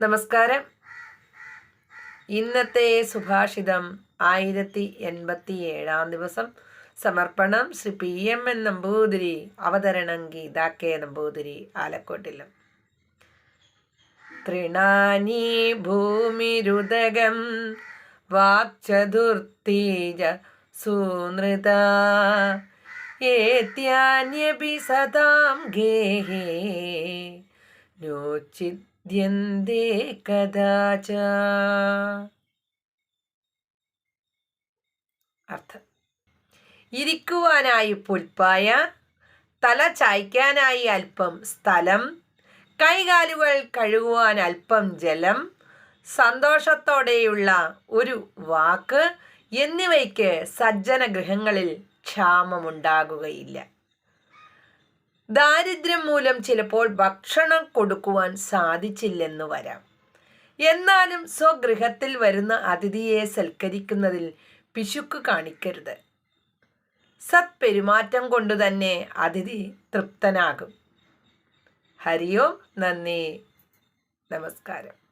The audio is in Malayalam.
നമസ്കാരം. ഇന്നത്തെ സുഭാഷിതം ആയിരത്തി എൺപത്തി ഏഴാം ദിവസം. സമർപ്പണം Shri P M N Namboothiri അവതരണം ഗീതാ കെ നമ്പൂതിരി ആലക്കോട്ടിലും. തൃണാനി ഭൂമിരുദകം വാക്ചതുർത്തീജ സൂനൃത. ഏത്യാന്യപി സദാം ഗേഹേ നോച്ചിത് ദ്യന്തേ കഥാച. അർത്ഥം. ഇരിക്കുവാനായി പുൽപ്പായ തല ചായ്ക്കാനായി അല്പം സ്ഥലം കൈകാലുകൾ കഴുകുവാൻ അല്പം ജലം സന്തോഷത്തോടെയുള്ള ഒരു വാക്ക് എന്നിവയ്ക്ക് സജ്ജന ഗൃഹങ്ങളിൽ ക്ഷാമമുണ്ടാകുകയില്ല. ദാരിദ്ര്യം മൂലം ചിലപ്പോൾ ഭക്ഷണം കൊടുക്കുവാൻ സാധിച്ചില്ലെന്ന് വരാം. എന്നാലും സ്വഗൃഹത്തിൽ വരുന്ന അതിഥിയെ സൽക്കരിക്കുന്നതിൽ പിശുക്ക് കാണിക്കരുത്. സത്പെരുമാറ്റം കൊണ്ട് തന്നെ അതിഥി തൃപ്തനാകും. ഹരിയോം നന്ദി. നമസ്കാരം.